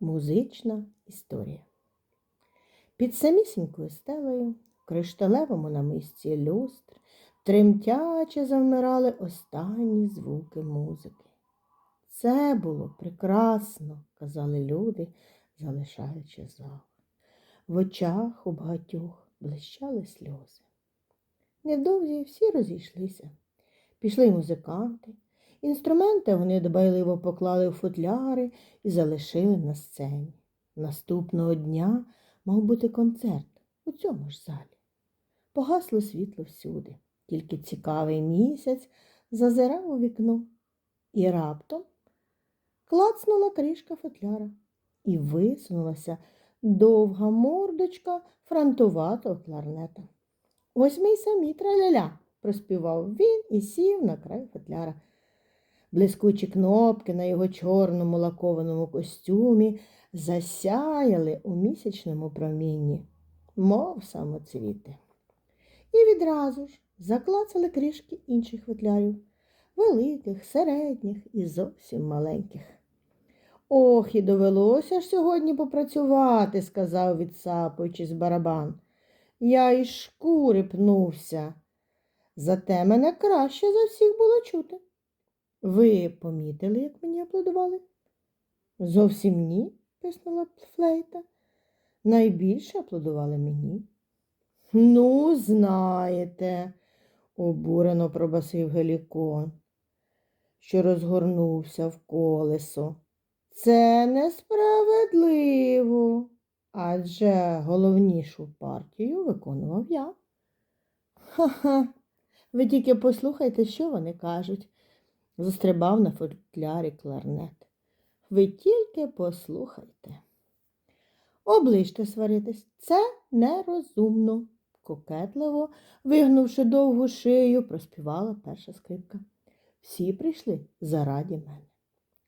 Музична історія. Під самісінькою стелею, в кришталевому намисті люстр, тремтяче завмирали останні звуки музики. Це було прекрасно, казали люди, залишаючи зал. В очах у багатьох блищали сльози. Невдовзі всі розійшлися. Пішли музиканти. Інструменти вони дбайливо поклали в футляри і залишили на сцені. Наступного дня мав бути концерт у цьому ж залі. Погасло світло всюди, тільки цікавий місяць зазирав у вікно. І раптом клацнула кришка футляра і висунулася довга мордочка фронтуватого кларнета. Ось ми й самі траляля, проспівав він і сів на край футляра. Блискучі кнопки на його чорному лакованому костюмі засяяли у місячному промінні, мов самоцвіти. І відразу ж заклацали кришки інших футлярів, великих, середніх і зовсім маленьких. Ох, і довелося ж сьогодні попрацювати, сказав, відсапуючись барабан. Я із шкури пнувся. Зате мене краще за всіх було чути. Ви помітили, як мені аплодували? Зовсім ні, писнула флейта. Найбільше аплодували мені. Ну, знаєте, обурено пробасив Гелікон, що розгорнувся в колесо. Це несправедливо, адже головнішу партію виконував я. Ха-ха, ви тільки послухайте, що вони кажуть застрибав на футлярі кларнет. Ви тільки послухайте. Оближте сваритись, це нерозумно, кокетливо, вигнувши довгу шию, проспівала перша скрипка. Всі прийшли заради мене.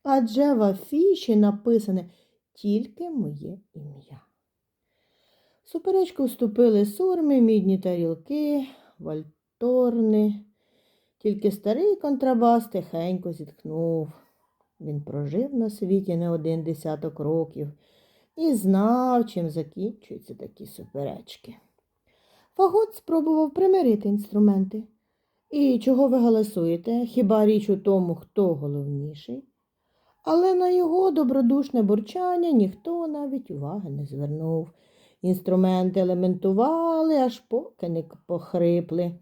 Адже в афіші написане тільки моє ім'я. Суперечку вступили сурми, мідні тарілки, вальторни. Тільки старий контрабас тихенько зітхнув. Він прожив на світі не один десяток років і знав, чим закінчуються такі суперечки. Фагот спробував примирити інструменти. І чого ви галасуєте? Хіба річ у тому, хто головніший? Але на його добродушне бурчання ніхто навіть уваги не звернув. Інструменти елементували, аж поки не похрипли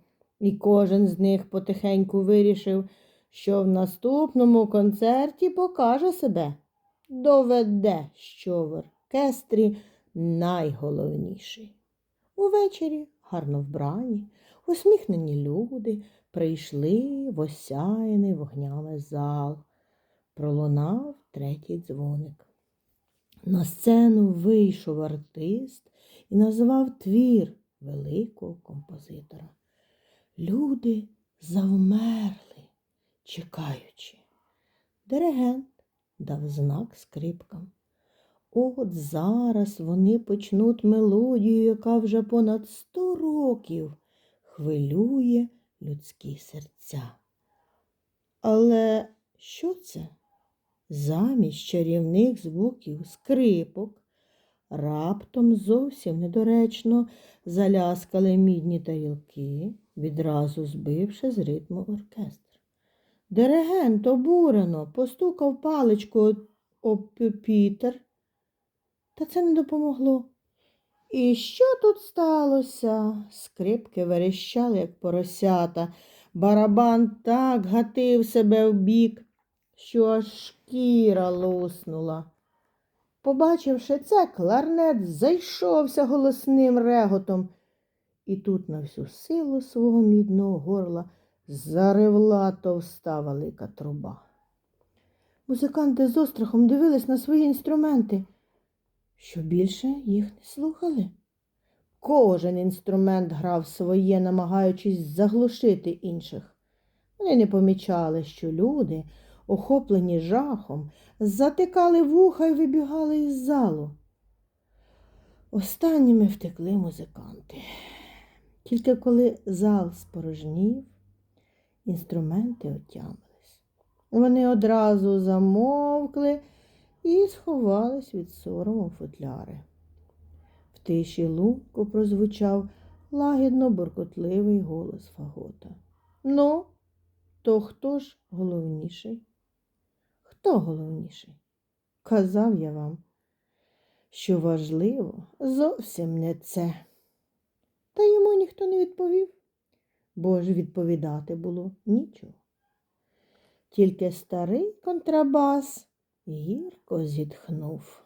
і кожен з них потихеньку вирішив, що в наступному концерті покаже себе, доведе, що в оркестрі найголовніший. Увечері, гарно вбрані, усміхнені люди прийшли в осяяний вогнями зал. Пролунав третій дзвоник. На сцену вийшов артист і назвав твір великого композитора. Люди завмерли, чекаючи. Диригент дав знак скрипкам. От зараз вони почнуть мелодію, яка вже понад сто років хвилює людські серця. Але що це? Замість чарівних звуків скрипок раптом зовсім недоречно заляскали мідні тарілки відразу збивши з ритму оркестр. Диригент обурено постукав паличкою об пюпітер, та це не допомогло. І що тут сталося? Скрипки верещали, як поросята. Барабан так гатив себе в бік, що аж шкіра луснула. Побачивши це, кларнет зайшовся голосним реготом і тут на всю силу свого мідного горла заревла товста велика труба. Музиканти з острахом дивились на свої інструменти, що більше їх не слухали. Кожен інструмент грав своє, намагаючись заглушити інших. Вони не помічали, що люди, охоплені жахом, затикали вуха і вибігали із залу. Останніми втекли музиканти. Тільки коли зал спорожнів, інструменти отямились. Вони одразу замовкли і сховались від сорому футляри. В тиші лунку прозвучав лагідно буркотливий голос Фагота. Ну, то хто ж головніший? Хто головніший? Казав я вам, що важливо зовсім не це. Та йому ніхто не відповів, бо ж відповідати було нічого. Тільки старий контрабас гірко зітхнув.